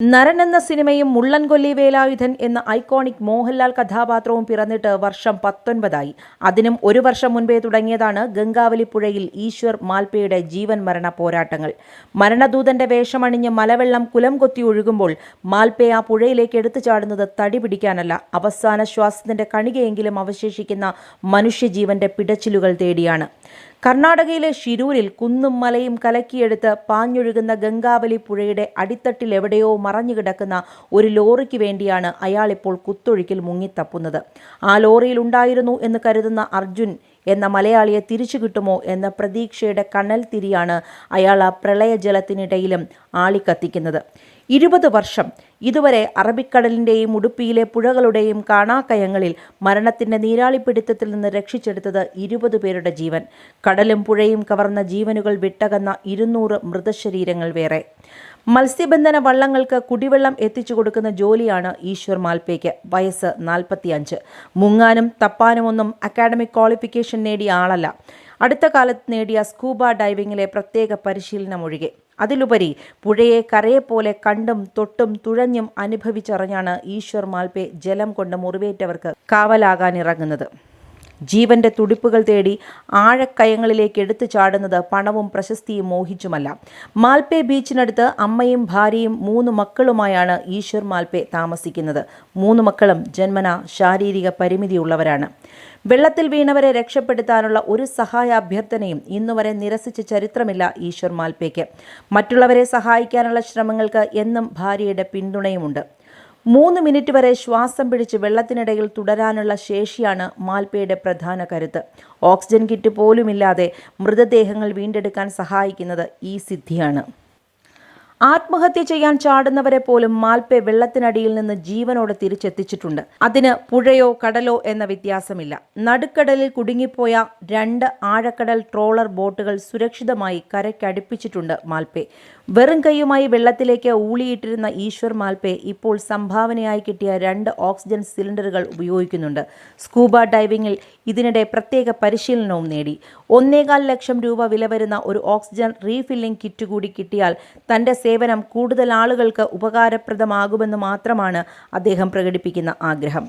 നരൻ എന്ന സിനിമയും മുള്ളൻകൊല്ലി വേലായുധൻ എന്ന ഐക്കോണിക് മോഹൻലാൽ കഥാപാത്രവും പിറന്നിട്ട് വർഷം പത്തൊൻപതായി. അതിനും ഒരു വർഷം മുൻപേ തുടങ്ങിയതാണ് ഗംഗാവലി പുഴയിൽ ഈശ്വർ മാൽപ്പയുടെ ജീവൻ മരണ പോരാട്ടങ്ങൾ. മരണദൂതന്റെ വേഷമണിഞ്ഞ് മലവെള്ളം കുലം കൊത്തി ഒഴുകുമ്പോൾ മാൽപ്പെ ആ പുഴയിലേക്ക് എടുത്തു ചാടുന്നത് തടി പിടിക്കാനല്ല. അവസാന ശ്വാസത്തിന്റെ കണികയെങ്കിലും അവശേഷിക്കുന്ന മനുഷ്യജീവന്റെ പിടച്ചിലുകൾ തേടിയാണ്. കർണാടകയിലെ ഷിരൂരിൽ കുന്നും മലയും കലക്കിയെടുത്ത് പാഞ്ഞൊഴുകുന്ന ഗംഗാവലി പുഴയുടെ അടിത്തട്ടിൽ എവിടെയോ മറഞ്ഞുകിടക്കുന്ന ഒരു ലോറിക്ക് വേണ്ടിയാണ് അയാളിപ്പോൾ കുത്തൊഴുക്കിൽ മുങ്ങിത്തപ്പുന്നത്. ആ ലോറിയിൽ ഉണ്ടായിരുന്നു എന്ന് കരുതുന്ന അർജുൻ എന്ന മലയാളിയെ തിരിച്ചു കിട്ടുമോ എന്ന പ്രതീക്ഷയുടെ കണ്ണൽ തിരിയാണ് അയാൾ ആ പ്രളയജലത്തിനിടയിലും ആളിക്കത്തിക്കുന്നത്. ഇരുപത് വർഷം. ഇതുവരെ അറബിക്കടലിന്റെയും ഉടുപ്പിയിലെ പുഴകളുടെയും കാണാക്കയങ്ങളിൽ മരണത്തിന്റെ നീരാളിപ്പിടുത്തത്തിൽ നിന്ന് രക്ഷിച്ചെടുത്തത് ഇരുപത് പേരുടെ ജീവൻ. കടലും പുഴയും കവർന്ന ജീവനുകൾ വിട്ടകന്ന ഇരുന്നൂറ് മൃതശരീരങ്ങൾ വേറെ. മത്സ്യബന്ധന വള്ളങ്ങൾക്ക് കുടിവെള്ളം എത്തിച്ചു കൊടുക്കുന്ന ജോലിയാണ് ഈശ്വർ മാൽപേക്ക് വയസ്സ് നാൽപ്പത്തിയഞ്ച്. മുങ്ങാനും തപ്പാനുമൊന്നും അക്കാഡമിക് ക്വാളിഫിക്കേഷൻ നേടിയ ആളല്ല. അടുത്ത കാലത്ത് നേടിയ സ്കൂബ ഡൈവിങ്ങിലെ പ്രത്യേക പരിശീലനം ഒഴികെ അതിലുപരി പുഴയെ കരയെപ്പോലെ കണ്ടും തൊട്ടും തുഴഞ്ഞും അനുഭവിച്ചറിഞ്ഞാണ് ഈശ്വർ മാൽപേ ജലം കൊണ്ട് മുറിവേറ്റവർക്ക് കാവലാകാനിറങ്ങുന്നത്. ജീവന്റെ തുടിപ്പുകൾ തേടി ആഴക്കയങ്ങളിലേക്ക് എടുത്തു ചാടുന്നത് പണവും പ്രശസ്തിയും മോഹിച്ചുമല്ല. മാൽപേ ബീച്ചിനടുത്ത് അമ്മയും ഭാര്യയും മൂന്ന് മക്കളുമായാണ് ഈശ്വർ മാൽപേ താമസിക്കുന്നത്. മൂന്ന് മക്കളും ജന്മന ശാരീരിക പരിമിതിയുള്ളവരാണ്. വെള്ളത്തിൽ വീണവരെ രക്ഷപ്പെടുത്താനുള്ള ഒരു സഹായ അഭ്യർത്ഥനയും ഇന്നുവരെ നിരസിച്ച ചരിത്രമില്ല ഈശ്വർ മാൽപേക്ക്. മറ്റുള്ളവരെ സഹായിക്കാനുള്ള ശ്രമങ്ങൾക്ക് എന്നും ഭാര്യയുടെ പിന്തുണയുമുണ്ട്. മൂന്ന് മിനിറ്റ് വരെ ശ്വാസം പിടിച്ച് വെള്ളത്തിനിടയിൽ തുടരാനുള്ള ശേഷിയാണ് മാൽപ്പയുടെ പ്രധാന കരുത്ത്. ഓക്സിജൻ കിറ്റ് പോലുമില്ലാതെ മൃതദേഹങ്ങൾ വീണ്ടെടുക്കാൻ സഹായിക്കുന്നത് ഈ സിദ്ധിയാണ്. ആത്മഹത്യ ചെയ്യാൻ ചാടുന്നവരെ പോലും മാൽപ്പെ വെള്ളത്തിനടിയിൽ നിന്ന് ജീവനോടെ തിരിച്ചെത്തിച്ചിട്ടുണ്ട്. അതിന് പുഴയോ കടലോ എന്ന വ്യത്യാസമില്ല. നടുക്കടലിൽ കുടുങ്ങിപ്പോയ രണ്ട് ആഴക്കടൽ ട്രോളർ ബോട്ടുകൾ സുരക്ഷിതമായി കരയ്ക്കടുപ്പിച്ചിട്ടുണ്ട് മാൽപ്പെ. വെറും കൈയുമായി വെള്ളത്തിലേക്ക് ഊളിയിട്ടിരുന്ന ഈശ്വർ മാൽപ്പെ ഇപ്പോൾ സംഭാവനയായി കിട്ടിയ രണ്ട് ഓക്സിജൻ സിലിണ്ടറുകൾ ഉപയോഗിക്കുന്നുണ്ട്. സ്കൂബ ഡൈവിംഗിൽ ഇതിനിടെ പ്രത്യേക പരിശീലനവും നേടി. ഒന്നേകാൽ ലക്ഷം രൂപ വില വരുന്ന ഒരു ഓക്സിജൻ റീഫില്ലിംഗ് കിറ്റ് കൂടി കിട്ടിയാൽ തന്റെ സേവനം കൂടുതൽ ആളുകൾക്ക് ഉപകാരപ്രദമാകുമെന്ന് മാത്രമാണ് അദ്ദേഹം പ്രകടിപ്പിക്കുന്ന ആഗ്രഹം